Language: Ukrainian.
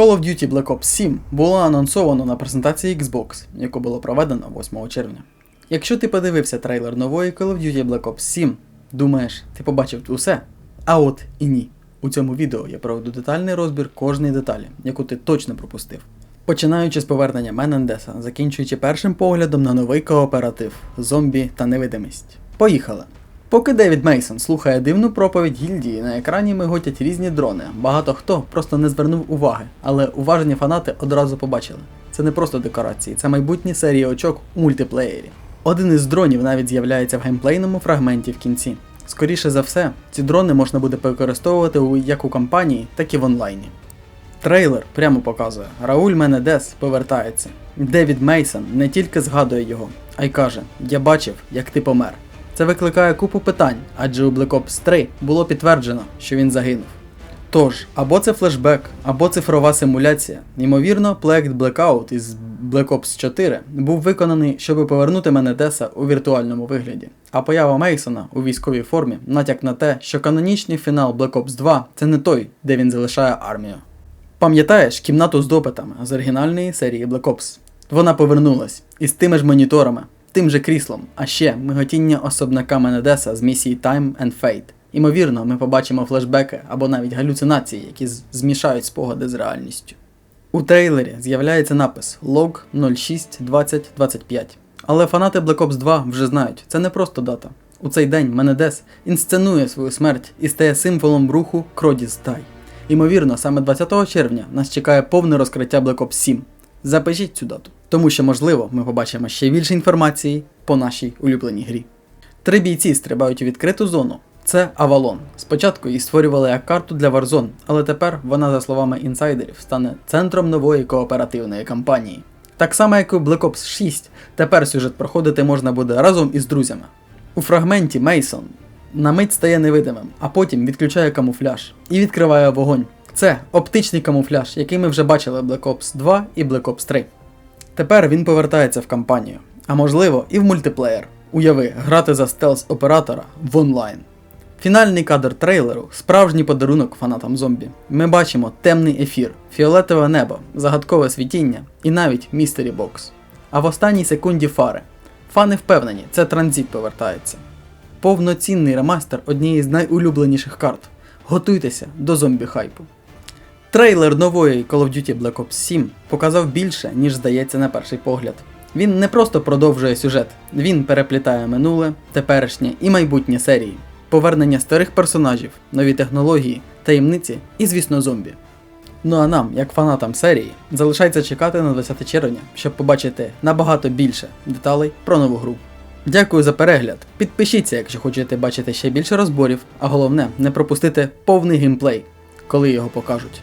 Call of Duty Black Ops 7 було анонсовано на презентації Xbox, яку було проведено 8 червня. Якщо ти подивився трейлер нової Call of Duty Black Ops 7, думаєш, ти побачив усе? А от і ні. У цьому відео я проведу детальний розбір кожної деталі, яку ти точно пропустив. Починаючи з повернення Менендеса, закінчуючи першим поглядом на новий кооператив, зомбі та невидимість. Поїхали! Поки Девід Мейсон слухає дивну проповідь гільдії, на екрані миготять різні дрони. Багато хто просто не звернув уваги, але уважні фанати одразу побачили. Це не просто декорації, це майбутні серії очок у мультиплеєрі. Один із дронів навіть з'являється в геймплейному фрагменті в кінці. Скоріше за все, ці дрони можна буде використовувати як у кампанії, так і в онлайні. Трейлер прямо показує: Рауль Менедес повертається. Девід Мейсон не тільки згадує його, а й каже: Я бачив, як ти помер. Це викликає купу питань, адже у Black Ops 3 було підтверджено, що він загинув. Тож, або це флешбек, або цифрова симуляція. Ймовірно, проект Blackout із Black Ops 4 був виконаний, щоб повернути Менедеса у віртуальному вигляді. А поява Мейсона у військовій формі натяк на те, що канонічний фінал Black Ops 2 це не той, де він залишає армію. Пам'ятаєш кімнату з допитами з оригінальної серії Black Ops? Вона повернулась із тими ж моніторами, тим же кріслом, а ще миготіння особняка Менедеса з місії Time and Fate. Імовірно, ми побачимо флешбеки або навіть галюцинації, які змішають спогади з реальністю. У трейлері з'являється напис Log 062025. Але фанати Black Ops 2 вже знають, це не просто дата. У цей день Менедес інсценує свою смерть і стає символом руху Кродіс Тай. Імовірно, саме 20 червня нас чекає повне розкриття Black Ops 7. Запишіть цю дату, тому що, можливо, ми побачимо ще більше інформації по нашій улюбленій грі. Три бійці стрибають у відкриту зону. Це Авалон. Спочатку її створювали як карту для Warzone, але тепер вона, за словами інсайдерів, стане центром нової кооперативної кампанії. Так само, як і у Black Ops 6, тепер сюжет проходити можна буде разом із друзями. У фрагменті Мейсон на мить стає невидимим, а потім відключає камуфляж і відкриває вогонь. Це оптичний камуфляж, який ми вже бачили в Black Ops 2 і Black Ops 3. Тепер він повертається в кампанію, а можливо і в мультиплеєр. Уяви, грати за стелс оператора в онлайн. Фінальний кадр трейлеру справжній подарунок фанатам зомбі. Ми бачимо темний ефір, фіолетове небо, загадкове світіння і навіть містері бокс. А в останній секунді фари. Фани впевнені, це транзит повертається. Повноцінний ремастер однієї з найулюбленіших карт. Готуйтеся до зомбі хайпу. Трейлер нової Call of Duty Black Ops 7 показав більше, ніж здається на перший погляд. Він не просто продовжує сюжет, він переплітає минуле, теперішнє і майбутнє серії, повернення старих персонажів, нові технології, таємниці і, звісно, зомбі. Ну а нам, як фанатам серії, залишається чекати на 20 червня, щоб побачити набагато більше деталей про нову гру. Дякую за перегляд. Підпишіться, якщо хочете бачити ще більше розборів, а головне, не пропустити повний геймплей, коли його покажуть.